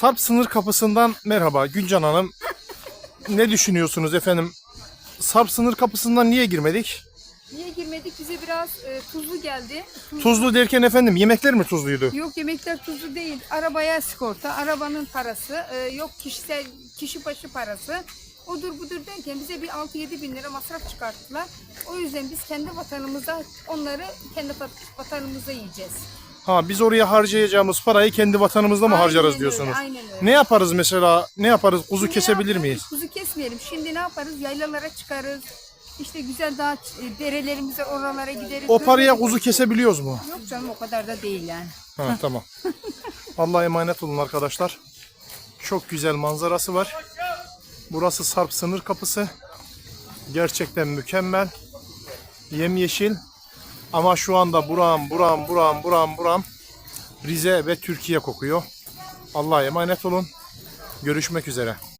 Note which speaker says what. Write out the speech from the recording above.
Speaker 1: Sarp sınır kapısından merhaba Gülcan Hanım. Ne düşünüyorsunuz efendim? Sarp sınır kapısından niye girmedik?
Speaker 2: Niye girmedik? Bize biraz e, tuzlu geldi. Tuz-
Speaker 1: Tuzlu derken efendim yemekler mi tuzluydu?
Speaker 2: Yok yemekler tuzlu değil. Arabaya sigorta, arabanın parası, e, yok kişisel kişi başı parası. Odur budur derken bize bir 6-7 bin lira masraf çıkarttılar. O yüzden biz kendi vatanımıza onları kendi vat- vatanımıza yiyeceğiz.
Speaker 1: Ha biz oraya harcayacağımız parayı kendi vatanımızda mı
Speaker 2: Aynen
Speaker 1: harcarız
Speaker 2: öyle,
Speaker 1: diyorsunuz?
Speaker 2: aynen öyle.
Speaker 1: Ne yaparız mesela? Ne yaparız? Kuzu
Speaker 2: Şimdi
Speaker 1: kesebilir
Speaker 2: ne
Speaker 1: miyiz?
Speaker 2: yaparız? Kuzu kesmeyelim. Şimdi ne yaparız? Yaylalara çıkarız. İşte güzel dağ e, derelerimize oralara gideriz.
Speaker 1: O paraya kuzu kesebiliyoruz mu?
Speaker 2: Yok canım o kadar da değil yani.
Speaker 1: Ha tamam. Allah'a emanet olun arkadaşlar. Çok güzel manzarası var. Burası Sarp sınır kapısı. Gerçekten mükemmel. Yemyeşil. Ama şu anda buram buram buram buram buram Rize ve Türkiye kokuyor. Allah'a emanet olun. Görüşmek üzere.